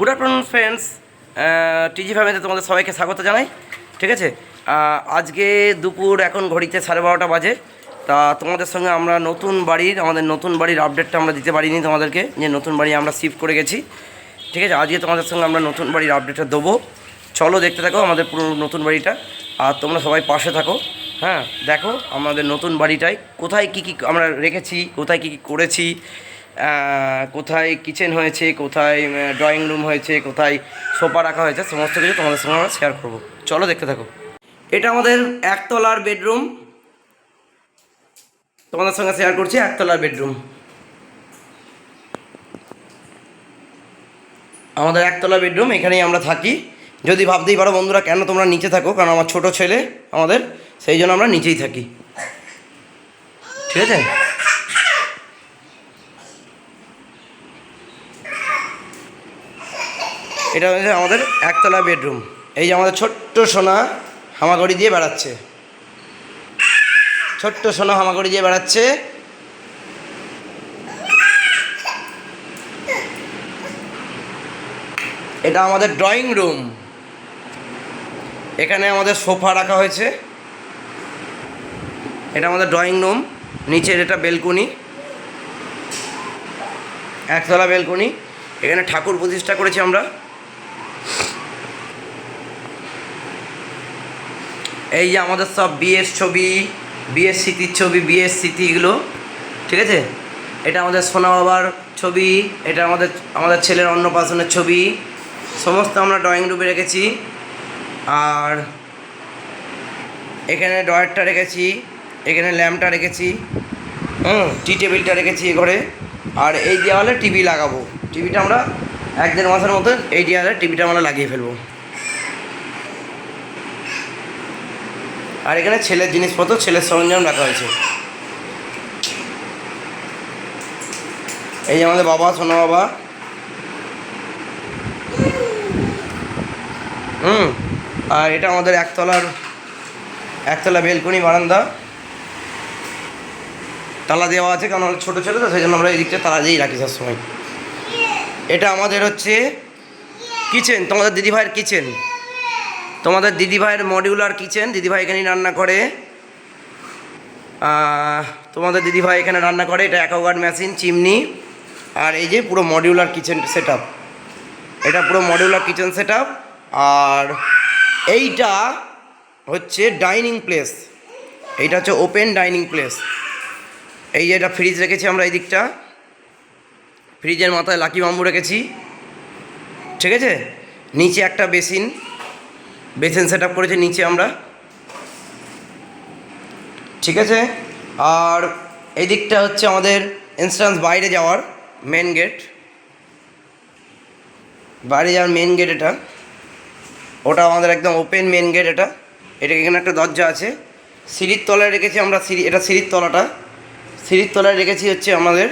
Good afternoon friends টিজি ফ্যামিলিতে তোমাদের সবাইকে স্বাগত জানাই। ঠিক আছে? আজকে দুপুর এখন ঘড়িতে সাড়ে বারোটা বাজে। তা তোমাদের সঙ্গে আমরা নতুন বাড়ির, আমাদের নতুন বাড়ির আপডেটটা আমরা দিতে পারিনি তোমাদেরকে, যে নতুন বাড়ি আমরা শিফট করে গেছি। ঠিক আছে? আজকে তোমাদের সঙ্গে আমরা নতুন বাড়ির আপডেটটা দেবো। চলো দেখতে থাকো আমাদের পুরো নতুন বাড়িটা। আর তোমরা সবাই পাশে থাকো। হ্যাঁ দেখো আমাদের নতুন বাড়িটায় কোথায় কী কী আমরা রেখেছি, কোথায় কী কী করেছি। কোথায় কিচেন হয়েছে, কোথায় ড্রয়িং রুম হয়েছে, কোথায় সোফা রাখা হয়েছে, সমস্ত কিছু তোমাদের সঙ্গে আমরা শেয়ার করব। চলো দেখতে থাকো। এটা আমাদের একতলার বেডরুম তোমাদের সঙ্গে শেয়ার করছি একতলার বেডরুম আমাদের একতলা বেডরুম এখানেই আমরা থাকি। যদি ভাবতেই পারো বন্ধুরা, কেন তোমরা নিচে থাকো? কারণ আমার ছোট ছেলে আমাদের, সেই জন্য আমরা নিচেই থাকি। ঠিক আছে? এটা হচ্ছে আমাদের একতলা বেডরুম। এই যে আমাদের ছোট্ট সোনা হামাগড়ি দিয়ে বেড়াচ্ছে। ছোট্ট সোনা হামাগড়ি দিয়ে বেড়াচ্ছে। এটা আমাদের ড্রয়িং রুম। এখানে আমাদের সোফা রাখা হয়েছে। এটা আমাদের ড্রয়িং রুম। নিচের এটা বেলকুনি। একতলা বেলকুনি। এখানে ঠাকুর প্রতিষ্ঠা করেছি আমরা। এই যে আমাদের সব বিয়ের ছবি, বিয়ের স্মৃতির ছবি, বিয়ের স্মৃতি এগুলো, ঠিক আছে? এটা আমাদের সোনা বাবার ছবি, এটা আমাদের আমাদের ছেলের অন্নপ্রাশনের ছবি, সমস্ত আমরা ড্রয়িং রুমে রেখেছি। আর এখানে ড্রয়ারটা রেখেছি, এখানে ল্যাম্পটা রেখেছি, হুম টি টেবিলটা রেখেছি এ ঘরে। আর এই দেওয়ালে টিভি লাগাবো। টিভিটা আমরা এক দেড় মাসের মতো এই দেওয়ালে টিভিটা আমরা লাগিয়ে ফেলব। আর এখানে ছেলের জিনিসপত্র, ছেলের সরঞ্জাম রাখা হয়েছে। এই যে আমাদের বাবা, সোনা বাবা। হুম, আর এটা আমাদের একতলার, একতলা বেলকনি বারান্দা। তালা দেওয়া আছে, কারণ ছোটো ছেলে, তো সেই জন্য আমরা এই দিকটা তালা দিয়েই রাখি সবসময়। এটা আমাদের হচ্ছে কিচেন, তোমাদের দিদিভাইয়ের কিচেন। তোমাদের দিদিভাইয়ের মডিউলার কিচেন দিদিভাই এখানেই রান্না করে। তোমাদের দিদিভাই এখানে রান্না করে, এটা অ্যাকোয়াগার্ড মেশিন, চিমনি। আর এই যে পুরো মডিউলার কিচেন সেট এটা পুরো মডিউলার কিচেন সেট আর এইটা হচ্ছে ডাইনিং প্লেস এইটা হচ্ছে ওপেন ডাইনিং প্লেস এই যে এটা ফ্রিজ রেখেছি আমরা এই দিকটা। ফ্রিজের মাথায় লাকি বাম্বু রেখেছি। ঠিক আছে? নিচে একটা বেসিন বেসিন সেট আপ করেছি নিচে আমরা। ঠিক আছে? আর এই দিকটা হচ্ছে আমাদের ইনস্ট্যান্স বাইরে যাওয়ার মেন গেট বাইরে যাওয়ার মেন গেট এটা। ওটা আমাদের একদম ওপেন মেন গেট এটা। এটা এখানে একটা দরজা আছে। সিঁড়ির তলায় রেখেছি আমরা সিঁড়ি, এটা সিঁড়ির তলাটা। সিঁড়ির তলায় রেখেছি হচ্ছে আমাদের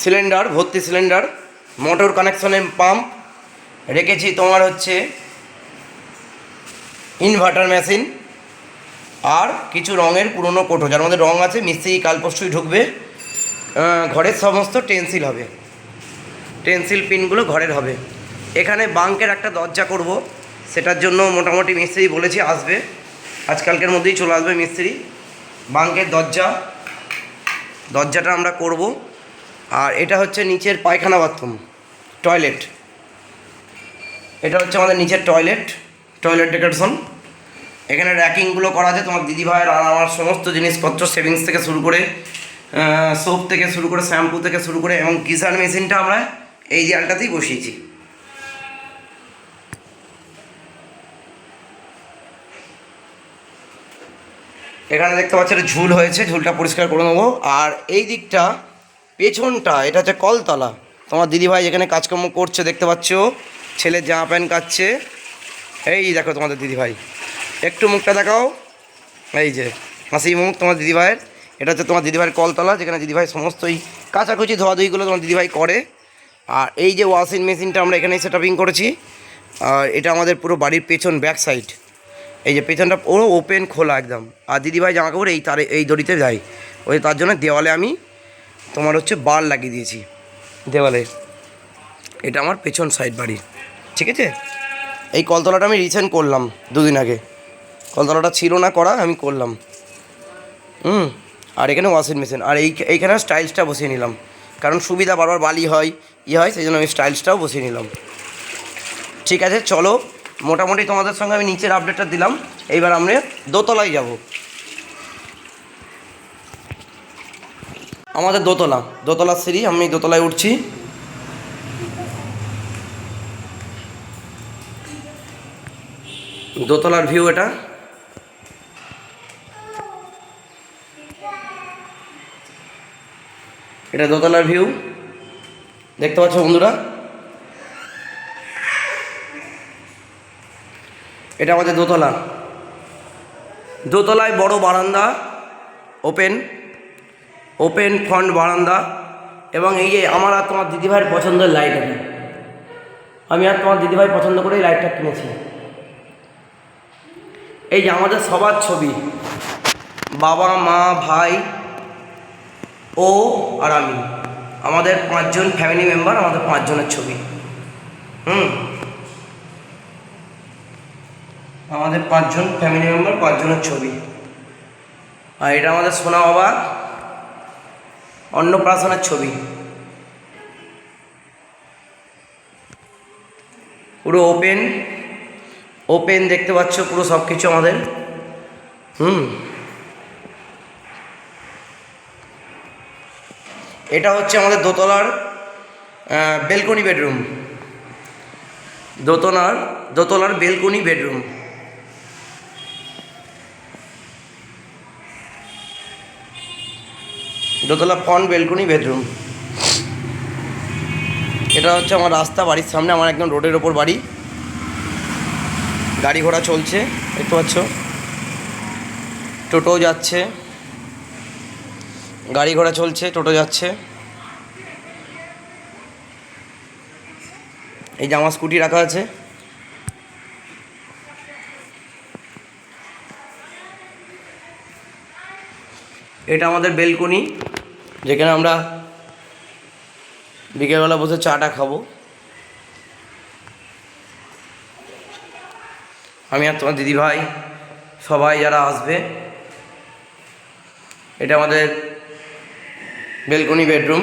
সিলিন্ডার ভর্তি সিলিন্ডার মোটর কানেকশনের পাম্প রেখেছি তোমার হচ্ছে ইনভার্টার মেশিন আর কিছু রঙের পুরনো কোঠো যার মধ্যে রঙ আছে, মিস্ত্রি কাল পরশুই ঢুকবে ঘরের সমস্ত টেন্সিল হবে। টেন্সিল পিনগুলো ঘরের হবে। এখানে বাঙ্কের একটা দরজা করব, সেটার জন্য মোটামুটি মিস্ত্রি বলেছি আসবে। আজকালকের মধ্যেই চলে আসবে মিস্ত্রি। বাঙ্কের দরজা, দরজাটা আমরা করব। আর এটা হচ্ছে নিচের পায়খানা বাথরুম। টয়লেট। এটা হচ্ছে আমাদের নিচের টয়লেট টয়লেট ডেকোরেশন। এখানে র্যাকিংগুলো করা আছে, তোমার দিদিভাইয়ের আর আমার সমস্ত জিনিসপত্র সেভিংস থেকে শুরু করে সোপ থেকে শুরু করে শ্যাম্পু থেকে শুরু করে এবং গিজার মেশিনটা আমরা এই দেয়ালটাতেই বসিয়েছি। এখানে দেখতে পাচ্ছি একটা ঝুল হয়েছে, ঝুলটা পরিষ্কার করে নেব। আর এই দিকটা পেছনটা, এটা হচ্ছে কলতলা। তোমার দিদিভাই যেখানে কাজকর্ম করছে, দেখতে পাচ্ছ? ছেলের জামা প্যান্ট কাচ্ছে এই দেখো তোমাদের দিদিভাই। একটু মুখটা দেখাও। এই যে, হাসি মুখ তোমার দিদিভাইয়ের। এটা হচ্ছে তোমার দিদিভাইয়ের কলতলা, যেখানে দিদিভাই সমস্তই কাচাকুচি ধোয়াধুয়িগুলো তোমার দিদিভাই করে। আর এই যে ওয়াশিং মেশিনটা আমরা এখানেই সেটআপিং করেছি। আর এটা আমাদের পুরো বাড়ির পেছন, ব্যাক সাইড। এই যে পেছনটা পুরো ওপেন, খোলা একদম। আর দিদিভাই জামা কাপড় এই তারে, এই দড়িতে যায় ওই তার জন্য দেওয়ালে আমি তোমার হচ্ছে বার লাগিয়ে দিয়েছি। দেওয়ালে। এটা আমার পেছন সাইড বাড়ি। ঠিক আছে? এই কলতলাটা আমি রিসেন্ট করলাম দুদিন আগে। কলতলাটা ছিল না করা, আমি করলাম। হুম, আর এখানে ওয়াশিং মেশিন আর এই, এইখানে স্টাইলসটা বসিয়ে নিলাম। কারণ সুবিধা বারবার বালি হয় ইয়ে হয়, সেই জন্য আমি স্টাইলসটাও বসিয়ে নিলাম। ঠিক আছে, চলো। মোটামুটি তোমাদের সঙ্গে আমি নিচের আপডেটটা দিলাম। এইবার আমরা দোতলায় যাব। আমাদের দোতলা দোতলার সিঁড়ি, আমি দোতলায় উঠছি। দোতলার ভিউ এটা। এটা দোতলার ভিউ। দেখতে পাচ্ছ বন্ধুরা? এটা আমাদের দোতলা। দোতলায় বড় বারান্দা, ওপেন। ওপেন ফ্রন্ট বারান্দা এবং এই যে আমার আর তোমার দিদিভাইয়ের পছন্দের লাইট আছে। আমি আর তোমার দিদিভাই পছন্দ করে এই লাইটটা কিনেছি। এই যে আমাদের সবার ছবি, বাবা, মা, ভাই, ও আর আমি। আমাদের পাঁচজন ফ্যামিলি মেম্বার আমাদের পাঁচজনের ছবি। হুম? আমাদের পাঁচজন ফ্যামিলি মেম্বার পাঁচজনের ছবি। আর এটা আমাদের সোনা বাবা। অন্নপ্রাশনের ছবি। পুরো ওপেন ওপেন দেখতে পাচ্ছ পুরো সব কিছু আমাদের। হুম। এটা হচ্ছে আমাদের দোতলার বেলকনি বেডরুম। দোতলার দোতলার বেলকনি বেডরুম। দোতলা ফ্রন্ট বেলকনি বেডরুম এটা হচ্ছে আমার রাস্তা, বাড়ির সামনে, আমার একদম রোডের ওপর বাড়ি। গাড়ি ঘোড়া চলছে, দেখতে পাচ্ছ? টোটো যাচ্ছে। গাড়ি ঘোড়া চলছে, টোটো যাচ্ছে। এই আমার স্কুটি রাখা আছে। এটা আমাদের বেলকনি যেখানে আমরা বিকেলবেলা বসে চাটা খাব। আমি আর তোমার দিদিভাই সবাই যারা আসবে, এটা আমাদের বেলকনি বেডরুম।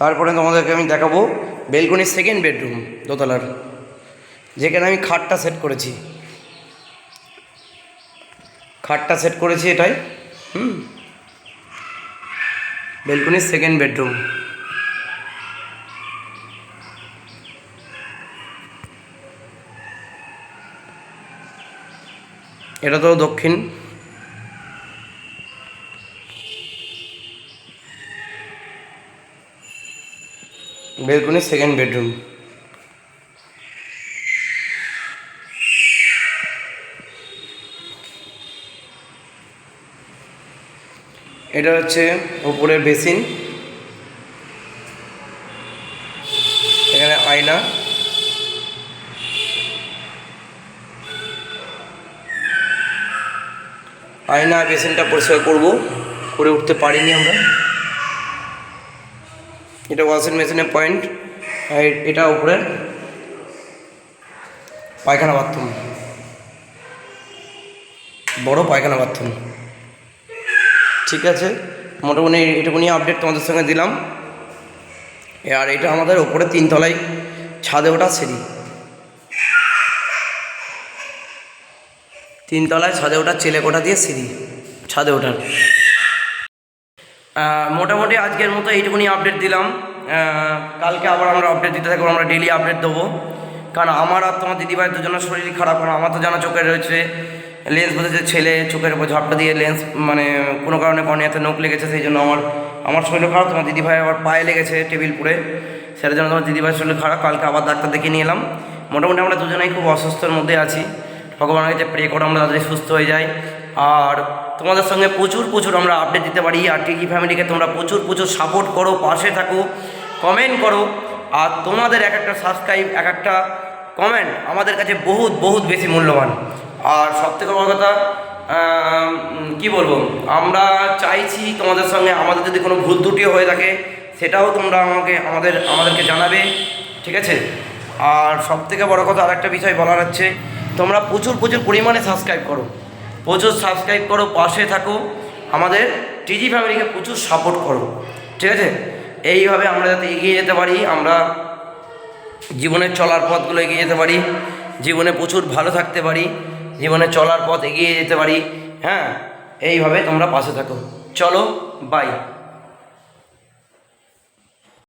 তারপরে তোমাদেরকে আমি দেখাবো বেলকনির সেকেন্ড বেডরুম দোতলার, যেখানে আমি খাটটা সেট করেছি। খাটটা সেট করেছি এটাই। হুম। বেলকনির সেকেন্ড বেডরুম এটা তো দক্ষিণ। বেলকনির সেকেন্ড বেডরুম এটা হচ্ছে উপরের বেসিন। এখানে আয়না। আয়না বেসিনটা পরিষ্কার করব। করে উঠতে পারিনি আমরা। এটা ওয়াশিং মেশিনের পয়েন্ট। আর এটা উপরে পায়খানা বাথরুম। বড় পায়খানা বাথরুম। ঠিক আছে। মোটামুটি এটুকুনি আপডেট তোমাদের সঙ্গে দিলাম। আর এটা আমাদের ওপরে তিনতলায় ছাদে ওঠা সিঁড়ি। তিনতলায় ছাদে ওঠার চেলে কোঠা দিয়ে সিঁড়ি, ছাদে ওঠার মোটামুটি আজকের মতো এইটুকুনি আপডেট দিলাম। কালকে আবার আমরা আপডেট দিতে থাকব, আমরা ডেলি আপডেট দেবো। কারণ আমার আর তোমার দিদিভাই দুজনের শরীর খারাপ, কারণ আমার তো জানা চোখে রয়েছে। লেন্স বসেছে ছেলে চোখের উপর ঝাপটা দিয়ে লেন্স মানে কোনো কারণে কর্নিয়াতে নোক লেগেছে, সেই জন্য আমার আমার শরীর খারাপ। তোমার দিদিভাই আবার পায়ে লেগেছে টেবিল পুরে সেটার জন্য তোমার দিদিভাইয়ের শরীর খারাপ। কালকে আবার ডাক্তার দেখিয়ে নিয়ে এলাম। মোটামুটি আমরা দুজনেই খুব অসুস্থর মধ্যে আছি। ভগবানের কাছে প্রে করে আমরা তাড়াতাড়ি সুস্থ হয়ে যাই। আর তোমাদের সঙ্গে প্রচুর প্রচুর আমরা আপডেট দিতে পারি। আর টিকি ফ্যামিলিকে তোমরা প্রচুর প্রচুর সাপোর্ট করো, পাশে থাকো কমেন্ট করো। আর তোমাদের এক একটা সাবস্ক্রাইব এক একটা কমেন্ট আমাদের কাছে বহুত বহুত বেশি মূল্যবান। আর সব থেকে বড় কথা কি বলব? আমরা চাইছি তোমাদের সঙ্গে আমাদের যদি কোনো ভুল ত্রুটিও হয়ে থাকে, সেটাও তোমরা আমাকে, আমাদের, আমাদেরকে জানাবে, ঠিক আছে? আর সব থেকে বড়ো কথা আর একটা বিষয় বলার হচ্ছে, তোমরা প্রচুর প্রচুর পরিমাণে সাবস্ক্রাইব করো। প্রচুর সাবস্ক্রাইব করো, পাশে থাকো, আমাদের টিজি ফ্যামিলিকে প্রচুর সাপোর্ট করো, ঠিক আছে? এইভাবে আমরা যাতে এগিয়ে যেতে পারি, আমরা জীবনের চলার পথগুলো এগিয়ে যেতে পারি, জীবনে প্রচুর ভালো থাকতে পারি জীবনে চলার পথ এগিয়ে যেতে পারি। হ্যাঁ এইভাবে তোমরা পাশে থাকো। চলো বাই